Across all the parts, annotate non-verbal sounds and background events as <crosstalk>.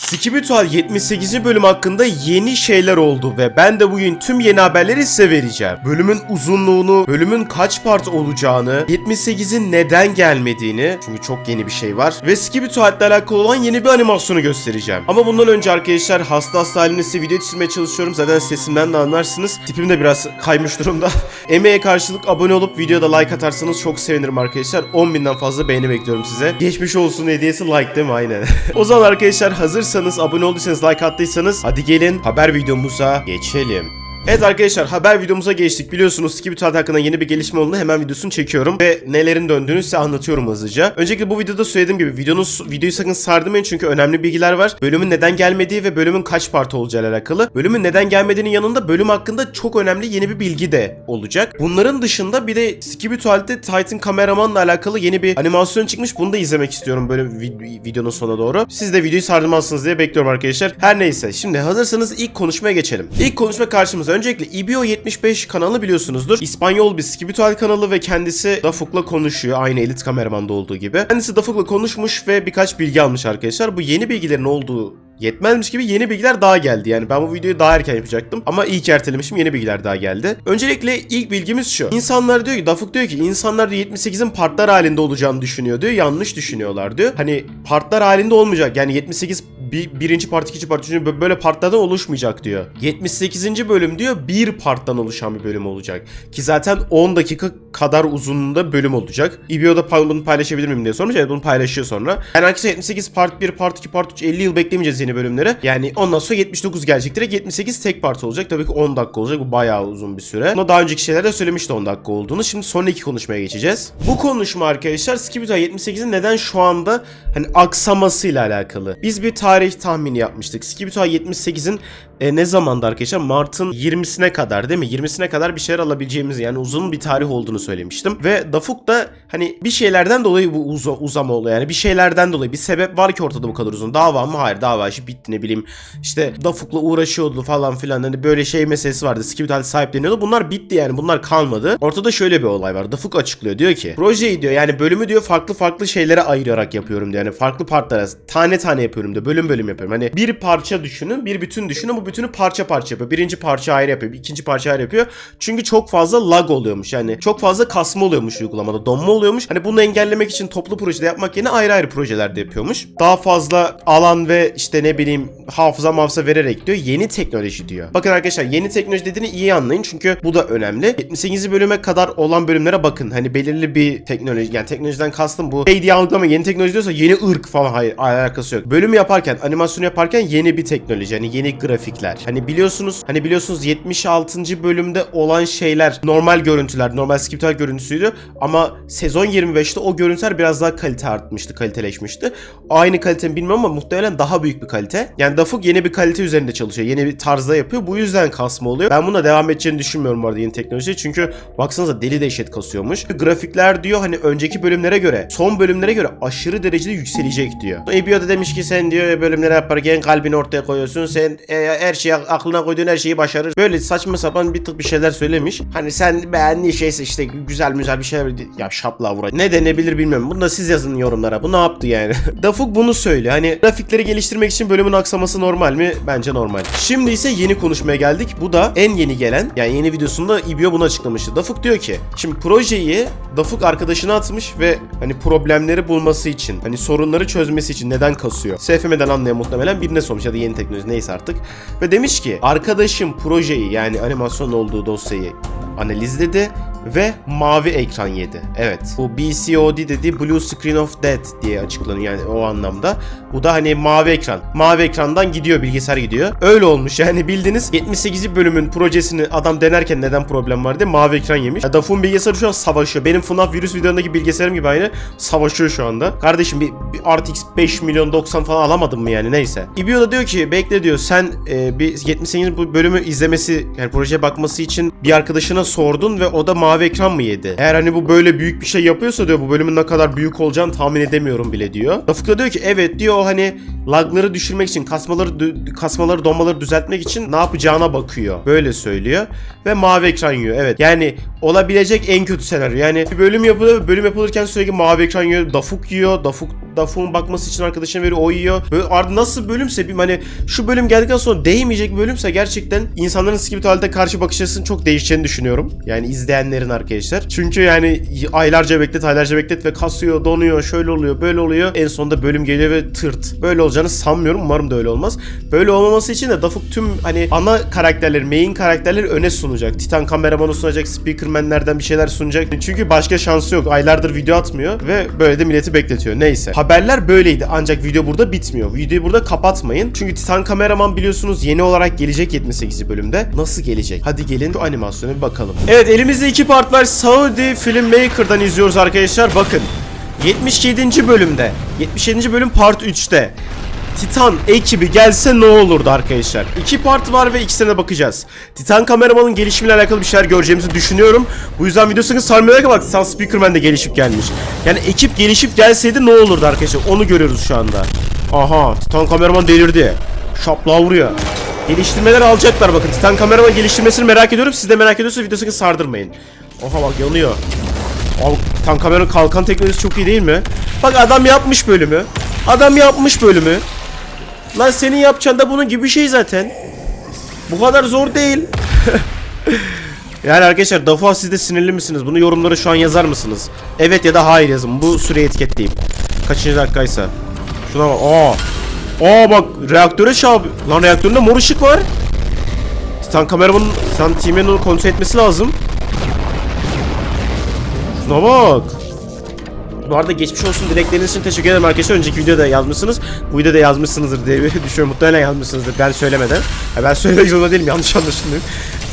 Skibitual 78. bölüm hakkında yeni şeyler oldu ve ben de bugün tüm yeni haberleri size vereceğim. Bölümün uzunluğunu, bölümün kaç part olacağını, 78'in neden gelmediğini, çünkü çok yeni bir şey var ve Skibitual ile alakalı olan yeni bir animasyonu göstereceğim. Ama bundan önce arkadaşlar hasta hasta halimle size video yetiştirmeye çalışıyorum. Zaten sesimden de anlarsınız. Tipim de biraz kaymış durumda. <laughs> Emeğe karşılık abone olup videoda like atarsanız çok sevinirim arkadaşlar. 10.000'den fazla beğeni bekliyorum size. Geçmiş olsun hediyesi like değil mi? Aynen. <laughs> o zaman arkadaşlar hazırsanız, abone olduysanız, like attıysanız hadi gelin haber videomuza geçelim. Evet arkadaşlar haber videomuza geçtik. Biliyorsunuz Skibitual hakkında yeni bir gelişme olduğunu hemen videosunu çekiyorum ve nelerin döndüğünü size anlatıyorum hızlıca. Öncelikle bu videoda söylediğim gibi videonun videoyu sakın sardırmayın çünkü önemli bilgiler var. Bölümün neden gelmediği ve bölümün kaç parti olacağıyla alakalı. Bölümün neden gelmediğinin yanında bölüm hakkında çok önemli yeni bir bilgi de olacak. Bunların dışında bir de Skibitual'de Titan kameramanla alakalı yeni bir animasyon çıkmış. Bunu da izlemek istiyorum böyle vid- videonun sonuna doğru. Siz de videoyu sardırmazsınız diye bekliyorum arkadaşlar. Her neyse şimdi hazırsanız ilk konuşmaya geçelim. İlk konuşma karşımıza öncelikle IBO 75 kanalı biliyorsunuzdur. İspanyol bir Skibitual kanalı ve kendisi Dafuk'la konuşuyor. Aynı elit kameramanda olduğu gibi. Kendisi Dafuk'la konuşmuş ve birkaç bilgi almış arkadaşlar. Bu yeni bilgilerin olduğu Yetmezmiş gibi yeni bilgiler daha geldi. Yani ben bu videoyu daha erken yapacaktım. Ama iyi ki ertelemişim yeni bilgiler daha geldi. Öncelikle ilk bilgimiz şu. İnsanlar diyor ki Dafuk diyor ki insanlar diyor 78'in partlar halinde olacağını düşünüyor diyor. Yanlış düşünüyorlar diyor. Hani partlar halinde olmayacak. Yani 78 bir, birinci part, ikinci part, üçüncü böyle partlardan oluşmayacak diyor. 78. bölüm diyor bir parttan oluşan bir bölüm olacak. Ki zaten 10 dakika kadar uzunluğunda bölüm olacak. İBO'da pa- bunu paylaşabilir miyim diye sormuş. Evet bunu paylaşıyor sonra. Yani arkadaşlar 78 part 1, part 2, part 3, 50 yıl beklemeyeceğiz yeni bölümlere. Yani ondan sonra 79 gelecek direkt 78 tek part olacak. Tabii ki 10 dakika olacak. Bu bayağı uzun bir süre. Ama daha önceki şeylerde söylemişti 10 dakika olduğunu. Şimdi son iki konuşmaya geçeceğiz. Bu konuşma arkadaşlar Skibidi 78'in neden şu anda hani aksamasıyla alakalı. Biz bir tarih tahmini yapmıştık. Skibidi 78'in e, ne zamanda arkadaşlar? Mart'ın 20'sine kadar değil mi? 20'sine kadar bir şeyler alabileceğimiz yani uzun bir tarih olduğunu söylemiştim. Ve Dafuk da hani bir şeylerden dolayı bu uza, uzama oluyor. Yani bir şeylerden dolayı bir sebep var ki ortada bu kadar uzun. Dava mı? Hayır dava işi bitti ne bileyim. İşte Dafuk'la uğraşıyordu falan filan. Hani böyle şey meselesi vardı. Skibidi sahipleniyordu. Bunlar bitti yani. Bunlar kalmadı. Ortada şöyle bir olay var. Dafuk açıklıyor. Diyor ki projeyi diyor yani bölümü diyor farklı farklı şeylere ayırarak yapıyorum diyor. Yani farklı partlara tane tane yapıyorum diyor. Bölüm bölüm yapıyorum. Hani bir parça düşünün. Bir bütün düşünün. Bu bütünü parça parça yapıyor. Birinci parça ayrı yapıyor. ikinci parça ayrı yapıyor. Çünkü çok fazla lag oluyormuş. Yani çok fazla kasma oluyormuş uygulamada. Donma oluyormuş. Hani bunu engellemek için toplu projede yapmak yerine ayrı ayrı projelerde yapıyormuş. Daha fazla alan ve işte ne bileyim hafıza mafıza vererek diyor. Yeni teknoloji diyor. Bakın arkadaşlar yeni teknoloji dediğini iyi anlayın. Çünkü bu da önemli. 78. bölüme kadar olan bölümlere bakın. Hani belirli bir teknoloji yani teknolojiden kastım bu. Şey diye algılama yeni teknoloji diyorsa yeni ırk falan hayır alakası yok. Bölüm yaparken animasyon yaparken yeni bir teknoloji. Hani yeni grafikler. Hani biliyorsunuz hani biliyorsunuz 76. bölümde olan şeyler normal görüntüler, normal skiptal görüntüsüydü ama sezon 25'te o görüntüler biraz daha kalite artmıştı, kaliteleşmişti. Aynı kalite mi bilmiyorum ama muhtemelen daha büyük bir kalite. Yani Dafuk yeni bir kalite üzerinde çalışıyor. Yeni bir tarzda yapıyor. Bu yüzden kasma oluyor. Ben buna devam edeceğini düşünmüyorum bu arada yeni teknoloji. Çünkü baksanıza deli dehşet kasıyormuş. Grafikler diyor hani önceki bölümlere göre, son bölümlere göre aşırı derecede yükselecek diyor. ABO da demiş ki sen diyor bölümlere yaparken kalbini ortaya koyuyorsun. Sen e, her şeyi aklına koyduğun her şeyi başarır. Böyle saçma sapan bir tık bir şeyler söylemiş. Hani sen beğendiğin şeyse işte güzel güzel bir şeyler ya şapla vura. Ne denebilir bilmiyorum. Bunu da siz yazın yorumlara. Bu ne yaptı yani? <laughs> Dafuk bunu söylüyor. Hani grafikleri geliştirmek için bölümün aksaması normal mi? Bence normal. Şimdi ise yeni konuşmaya geldik. Bu da en yeni gelen yani yeni videosunda İBO bunu açıklamıştı. Dafuk diyor ki şimdi projeyi Dafuk arkadaşına atmış ve hani problemleri bulması için hani sorunları çözmesi için neden kasıyor? SFM'den anlayan muhtemelen birine sormuş ya da yeni teknoloji neyse artık. Ve demiş ki arkadaşım projeyi yani animasyon olduğu dosyayı analizledi ve mavi ekran yedi. Evet. Bu BCOD dediği Blue Screen of Death diye açıklanıyor yani o anlamda. Bu da hani mavi ekran. Mavi ekrandan gidiyor bilgisayar gidiyor. Öyle olmuş yani bildiğiniz 78. bölümün projesini adam denerken neden problem var diye mavi ekran yemiş. Ya Dafun bilgisayarı şu an savaşıyor. Benim FNAF virüs videolarındaki bilgisayarım gibi aynı savaşıyor şu anda. Kardeşim bir, bir RTX 5 milyon 90 falan alamadın mı yani neyse. İbio da diyor ki bekle diyor sen e, bir 78. bu bölümü izlemesi yani projeye bakması için bir arkadaşına sordun ve o da mavi ekran mı yedi? Eğer hani bu böyle büyük bir şey yapıyorsa diyor bu bölümün ne kadar büyük olacağını tahmin edemiyorum bile diyor. Dafuk da diyor ki evet diyor o hani lagları düşürmek için kasmaları kasmaları donmaları düzeltmek için ne yapacağına bakıyor. Böyle söylüyor ve mavi ekran yiyor. Evet yani olabilecek en kötü senaryo. Yani bir bölüm yapılıyor bölüm yapılırken sürekli mavi ekran yiyor. Dafuk yiyor. Dafuk Dafoe'un bakması için arkadaşına veriyor o yiyor. Böyle nasıl bölümse bir hani şu bölüm geldikten sonra değmeyecek bölümse gerçekten insanların skip tuvalete karşı bakış açısının çok değişeceğini düşünüyorum. Yani izleyenlerin arkadaşlar. Çünkü yani aylarca beklet aylarca beklet ve kasıyor donuyor şöyle oluyor böyle oluyor. En sonunda bölüm geliyor ve tırt. Böyle olacağını sanmıyorum. Umarım da öyle olmaz. Böyle olmaması için de Dafuk tüm hani ana karakterleri, main karakterleri öne sunacak. Titan kameramanı sunacak, speakermanlerden bir şeyler sunacak. Çünkü başka şansı yok. Aylardır video atmıyor ve böyle de milleti bekletiyor. Neyse. Haberler böyleydi ancak video burada bitmiyor. Videoyu burada kapatmayın. Çünkü Titan kameraman biliyorsunuz yeni olarak gelecek 78. bölümde. Nasıl gelecek? Hadi gelin şu animasyona bir bakalım. Evet elimizde iki part var. Saudi Filmmaker'dan izliyoruz arkadaşlar. Bakın. 77. bölümde. 77. bölüm part 3'te. Titan ekibi gelse ne olurdu arkadaşlar? İki part var ve ikisine de bakacağız. Titan kameramanın gelişimiyle alakalı bir şeyler göreceğimizi düşünüyorum. Bu yüzden videosunu sarmaya bak Titan Speakerman de gelişip gelmiş. Yani ekip gelişip gelseydi ne olurdu arkadaşlar? Onu görüyoruz şu anda. Aha Titan kameraman delirdi. Şaplığa vuruyor. Geliştirmeler alacaklar bakın. Titan kameraman geliştirmesini merak ediyorum. Siz de merak ediyorsanız videosunu sardırmayın. Oha bak yanıyor. Abi Titan kameranın kalkan teknolojisi çok iyi değil mi? Bak adam yapmış bölümü. Adam yapmış bölümü. Lan senin yapacağın da bunun gibi bir şey zaten. Bu kadar zor değil. <laughs> yani arkadaşlar Dafa siz de sinirli misiniz? Bunu yorumlara şu an yazar mısınız? Evet ya da hayır yazın. Bu süreyi etiketleyeyim. Kaçıncı dakikaysa. Şuna bak. Aa. Aa bak reaktöre şab. Lan reaktöründe mor ışık var. Titan kameramanın Titan team'in onu kontrol etmesi lazım. Şuna bak. Bu arada geçmiş olsun dilekleriniz için teşekkür ederim arkadaşlar. Önceki videoda yazmışsınız. Bu videoda yazmışsınızdır diye <laughs> düşünüyorum. Muhtemelen yazmışsınızdır ben söylemeden. Ha, ben söylemek zorunda değilim. Yanlış anlaşılmıyor.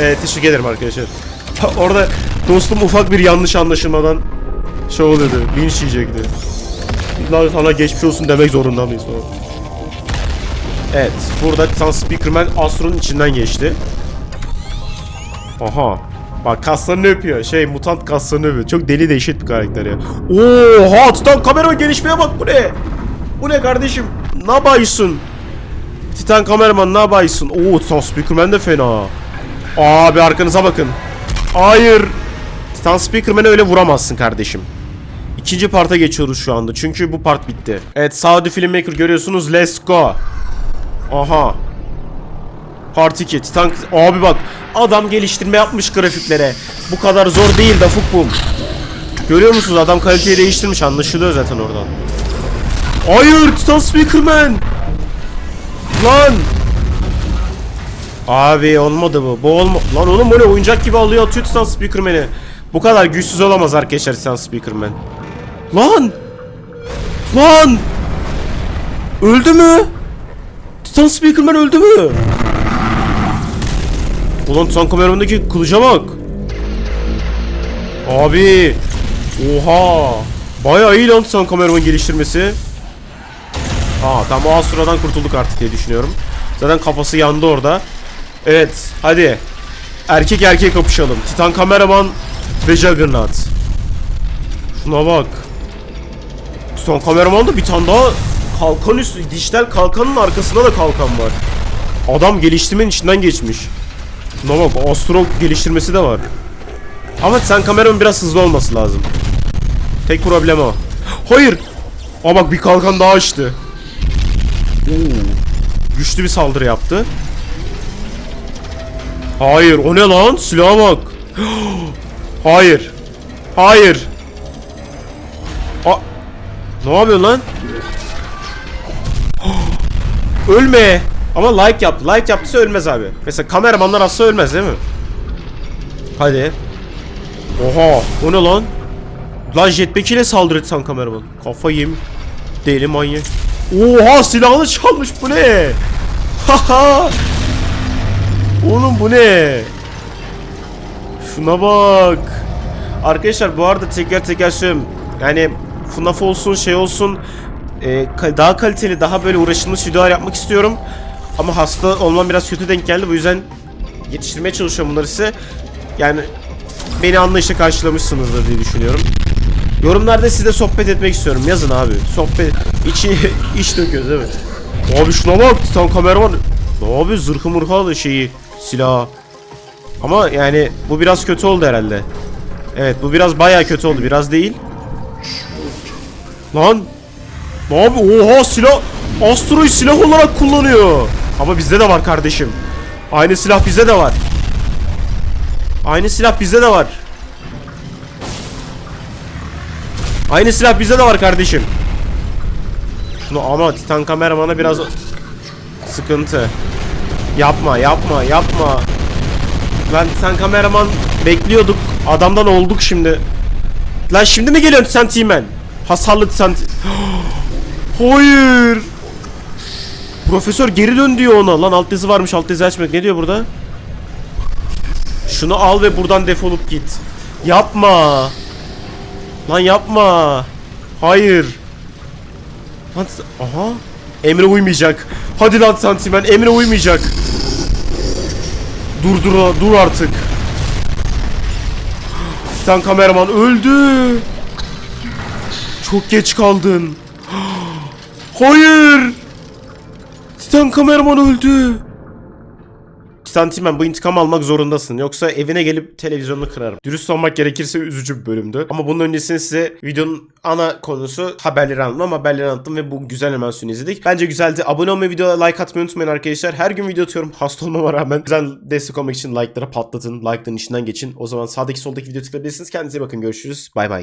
Ee, teşekkür ederim arkadaşlar. Orada dostum ufak bir yanlış anlaşılmadan şey oluyordu. Linç yiyecekti. Lan sana geçmiş olsun demek zorunda mıyız falan. Evet. Burada Titan Speakerman Astro'nun içinden geçti. Aha. Bak kaslarını öpüyor. Şey mutant kaslarını öpüyor. Çok deli değişik bir karakter ya. Oha Titan kamera gelişmeye bak bu ne? Bu ne kardeşim? Ne yapıyorsun? Titan kameraman ne yapıyorsun? Oo Titan Speakerman de fena. Abi arkanıza bakın. Hayır. Titan Speakerman'e öyle vuramazsın kardeşim. İkinci parta geçiyoruz şu anda. Çünkü bu part bitti. Evet Saudi Filmmaker görüyorsunuz. Let's go. Aha. Part 2 Titan abi bak adam geliştirme yapmış grafiklere. Bu kadar zor değil da Fukbum. Görüyor musunuz adam kaliteyi değiştirmiş anlaşılıyor zaten oradan. Hayır Titan Speakerman. Lan. Abi olmadı bu. Bu olma. Lan oğlum böyle oyuncak gibi alıyor atıyor Titan Speakerman'i. Bu kadar güçsüz olamaz arkadaşlar Titan Speakerman. Lan. Lan. Öldü mü? Titan Speakerman öldü mü? Ulan Titan kameramındaki kılıca bak. Abi. Oha. Bayağı iyi lan Titan kameraman geliştirmesi. Aa tam o Astra'dan kurtulduk artık diye düşünüyorum. Zaten kafası yandı orada. Evet hadi. Erkek erkeğe kapışalım. Titan kameraman ve Juggernaut. Şuna bak. Titan kameraman da bir tane daha kalkan üstü, dijital kalkanın arkasında da kalkan var. Adam geliştirmenin içinden geçmiş. Şuna bak geliştirmesi de var. Ama sen kameranın biraz hızlı olması lazım. Tek problem o. Hayır. Aa bak bir kalkan daha açtı. Oo. Güçlü bir saldırı yaptı. Hayır o ne lan? Silaha bak. <gasps> Hayır. Hayır. A ne yapıyorsun lan? <gasps> Ölme. Ama like yaptı. Like yaptıysa ölmez abi. Mesela kameramanlar asla ölmez değil mi? Hadi. Oha. O ne lan? Lan jetpack ile saldırdı tam kameraman. Kafa yem. Deli manyak. Oha silahını çalmış bu ne? Haha. Oğlum bu ne? Şuna bak. Arkadaşlar bu arada tekrar tekrar söylüyorum. Yani FNAF olsun şey olsun e, daha kaliteli daha böyle uğraşılmış videolar yapmak istiyorum. Ama hasta olmam biraz kötü denk geldi. Bu yüzden yetiştirmeye çalışıyorum bunları size. Yani beni anlayışla karşılamışsınızdır diye düşünüyorum. Yorumlarda sizle sohbet etmek istiyorum. Yazın abi. Sohbet içi <laughs> iş döküyoruz evet. Abi şuna bak Titan kameraman. Ne abi zırhı mırhı aldı şeyi silahı. Ama yani bu biraz kötü oldu herhalde. Evet bu biraz bayağı kötü oldu. Biraz değil. Lan. Abi? Oha silah. Astro'yu silah olarak kullanıyor. Ama bizde de var kardeşim. Aynı silah bizde de var. Aynı silah bizde de var. Aynı silah bizde de var kardeşim. Şunu ama Titan kameramana biraz sıkıntı. Yapma yapma yapma. Lan Titan kameraman bekliyorduk. Adamdan olduk şimdi. Lan şimdi mi geliyorsun Titan T-Man? Hasarlı Titan <gasps> Hayır. Profesör geri dön diyor ona. Lan alt yazı varmış alt yazı açmak. Ne diyor burada? Şunu al ve buradan defolup git. Yapma. Lan yapma. Hayır. Lan aha. Emre uymayacak. Hadi lan Santimen Emre uymayacak. Dur dur dur artık. Titan kameraman öldü. Çok geç kaldın. <gasps> Hayır. Titan kameraman öldü. Titan Timen bu intikam almak zorundasın. Yoksa evine gelip televizyonunu kırarım. Dürüst olmak gerekirse üzücü bir bölümdü. Ama bunun öncesinde size videonun ana konusu haberleri anlattım. Haberleri anlattım ve bu güzel animasyonu izledik. Bence güzeldi. Abone olmayı, videoya like atmayı unutmayın arkadaşlar. Her gün video atıyorum. <laughs> Hasta olmama rağmen. Güzel destek olmak için like'lara patlatın. Like'ların içinden geçin. O zaman sağdaki soldaki video tıklayabilirsiniz. Kendinize bakın. Görüşürüz. Bay bay.